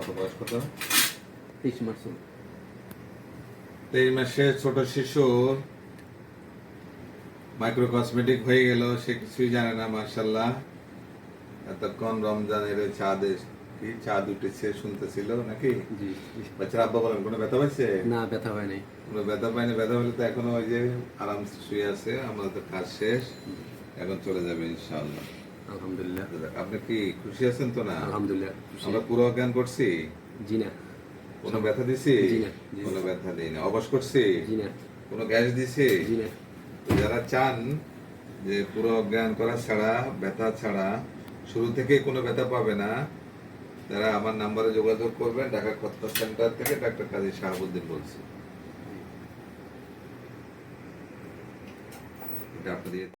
কত বয়স কত তেইশ মার্চ। তেইশ মাসে ছোট শিশুর মাইক্রো কসমেটিক হয়ে গেল সে কিছুই জানে না মার্শাল্লাহ এতক্ষণ রমজানের চাঁদ কি চাঁদ উঠেছে শুনতেছিল নাকি? বাচ্চারা আব্বা বলেন কোনো ব্যথা পাইছে না ব্যথা হয় নাই। কোনো ব্যথা পাইনি ব্যথা হলে তো এখনও ওই যে আরাম শুয়ে আছে আমরা তো কাজ শেষ। এখন চলে যাবে ইনশাআল্লাহ। আলহামদুলিল্লাহ। আপনি কি খুশি আছেন তো না? আলহামদুলিল্লাহ আমরা পুরো জ্ঞান করছি? জি না। কোনো ব্যথা দিছি। কোনো ব্যথা দিই না। অবশ করছি? কোনো গ্যাস দিছি? জি না। তো যারা চান যে পুরো জ্ঞান করা ছাড়া ব্যথা ছাড়া শুরু থেকে কোনো ব্যথা পাবে না তারা আমার নাম্বারে যোগাযোগ করবেন ঢাকা কত্তা সেন্টার থেকে ডাক্তার কাজী শাহাবুদ্দিন বলছি। এটা আপনাদের